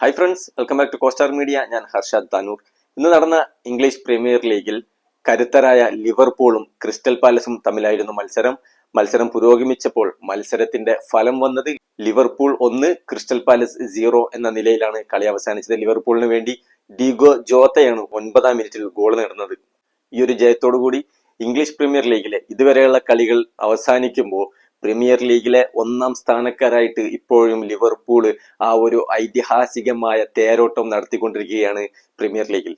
Hi friends welcome back to Costar media ഞാൻ ഹർഷാദ് താനൂർ. ഇന്ന് നടന്ന ഇംഗ്ലീഷ് പ്രീമിയർ ലീഗിൽ കരുത്തരായ ലിവർപൂളും ക്രിസ്റ്റൽ പാലസും തമ്മിലായിരുന്നു മത്സരം. മത്സരം പുരോഗമിച്ചപ്പോൾ മത്സരത്തിന്റെ ഫലം വന്നത് ലിവർപൂൾ ഒന്ന് ക്രിസ്റ്റൽ പാലസ് സീറോ എന്ന നിലയിലാണ് കളി അവസാനിച്ചത്. ലിവർപൂളിന് വേണ്ടി ഡിഗോ ജോത്തയാണ് ഒൻപതാം മിനിറ്റിൽ ഗോൾ നേടുന്നത്. ഈ ഒരു ജയത്തോടുകൂടി ഇംഗ്ലീഷ് പ്രീമിയർ ലീഗിലെ ഇതുവരെയുള്ള കളികൾ അവസാനിക്കുമ്പോൾ പ്രീമിയർ ലീഗിലെ ഒന്നാം സ്ഥാനക്കാരായിട്ട് ഇപ്പോഴും ലിവർപൂൾ ആ ഒരു ഐതിഹാസികമായ തേരോട്ടം നടത്തിക്കൊണ്ടിരിക്കുകയാണ് പ്രീമിയർ ലീഗിൽ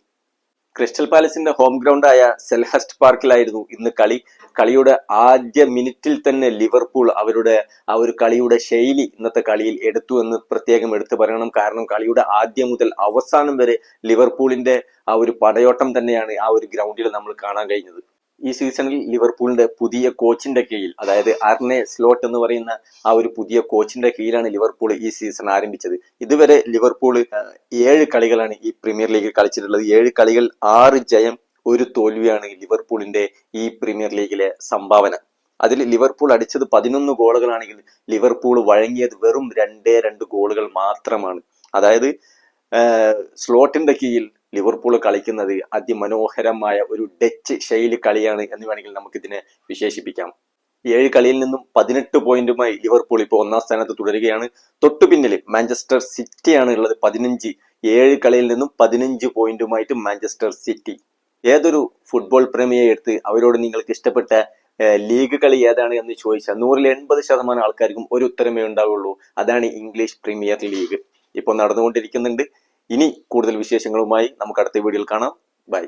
ക്രിസ്റ്റൽ പാലസിന്റെ ഹോം ഗ്രൗണ്ടായ സെൽഹസ്റ്റ് പാർക്കിലായിരുന്നു ഇന്ന് കളി. കളിയുടെ ആദ്യ മിനിറ്റിൽ തന്നെ ലിവർപൂൾ അവരുടെ ആ ഒരു കളിയുടെ ശൈലി ഇന്നത്തെ കളിയിൽ എടുത്തു എന്ന് പ്രത്യേകം എടുത്തു പറയണം. കാരണം കളിയുടെ ആദ്യം മുതൽ അവസാനം വരെ ലിവർപൂളിന്റെ ആ ഒരു പടയോട്ടം തന്നെയാണ് ആ ഒരു ഗ്രൗണ്ടിൽ നമ്മൾ കാണാൻ കഴിഞ്ഞത്. ഈ സീസണിൽ ലിവർപൂളിന്റെ പുതിയ കോച്ചിന്റെ കീഴിൽ അതായത് അർണെ സ്ലോട്ട് എന്ന് പറയുന്ന ആ ഒരു പുതിയ കോച്ചിന്റെ കീഴിലാണ് ലിവർപൂൾ ഈ സീസൺ ആരംഭിച്ചത്. ഇതുവരെ ലിവർപൂൾ ഏഴ് കളികളാണ് ഈ പ്രീമിയർ ലീഗിൽ കളിച്ചിട്ടുള്ളത്. ഏഴ് കളികൾ ആറ് ജയം ഒരു തോൽവിയാണ് ലിവർപൂളിന്റെ ഈ പ്രീമിയർ ലീഗിലെ സംഭാവന. അതിൽ ലിവർപൂൾ അടിച്ചത് പതിനൊന്ന് ഗോളുകളാണെങ്കിൽ ലിവർപൂൾ വഴങ്ങിയത് വെറും രണ്ടേ രണ്ട് ഗോളുകൾ മാത്രമാണ്. അതായത് സ്ലോട്ടിന്റെ കീഴിൽ ലിവർപൂൾ കളിക്കുന്നത് അതിമനോഹരമായ ഒരു ഡച്ച് ശൈലി കളിയാണ് എന്ന് വേണമെങ്കിൽ നമുക്കിതിനെ വിശേഷിപ്പിക്കാം. ഏഴ് കളിയിൽ നിന്നും പതിനെട്ട് പോയിന്റുമായി ലിവർപൂൾ ഇപ്പോൾ ഒന്നാം സ്ഥാനത്ത് തുടരുകയാണ്. തൊട്ടു പിന്നിൽ മാഞ്ചസ്റ്റർ സിറ്റിയാണ് ഉള്ളത് പതിനഞ്ച്. ഏഴ് കളിയിൽ നിന്നും പതിനഞ്ച് പോയിന്റുമായിട്ട് മാഞ്ചസ്റ്റർ സിറ്റി. ഏതൊരു ഫുട്ബോൾ പ്രേമിയെ എടുത്ത് അവരോട് നിങ്ങൾക്ക് ഇഷ്ടപ്പെട്ട ലീഗ് കളി ഏതാണ് എന്ന് ചോദിച്ചാൽ നൂറിൽ എൺപത് ശതമാനം ആൾക്കാർക്കും ഒരു ഉത്തരമേ ഉണ്ടാവുള്ളൂ. അതാണ് ഇംഗ്ലീഷ് പ്രീമിയർ ലീഗ്. ഇപ്പോൾ നടന്നുകൊണ്ടിരിക്കുന്നുണ്ട്. ഇനി കൂടുതൽ വിശേഷങ്ങളുമായി നമുക്ക് അടുത്ത വീഡിയോയിൽ കാണാം. ബൈ.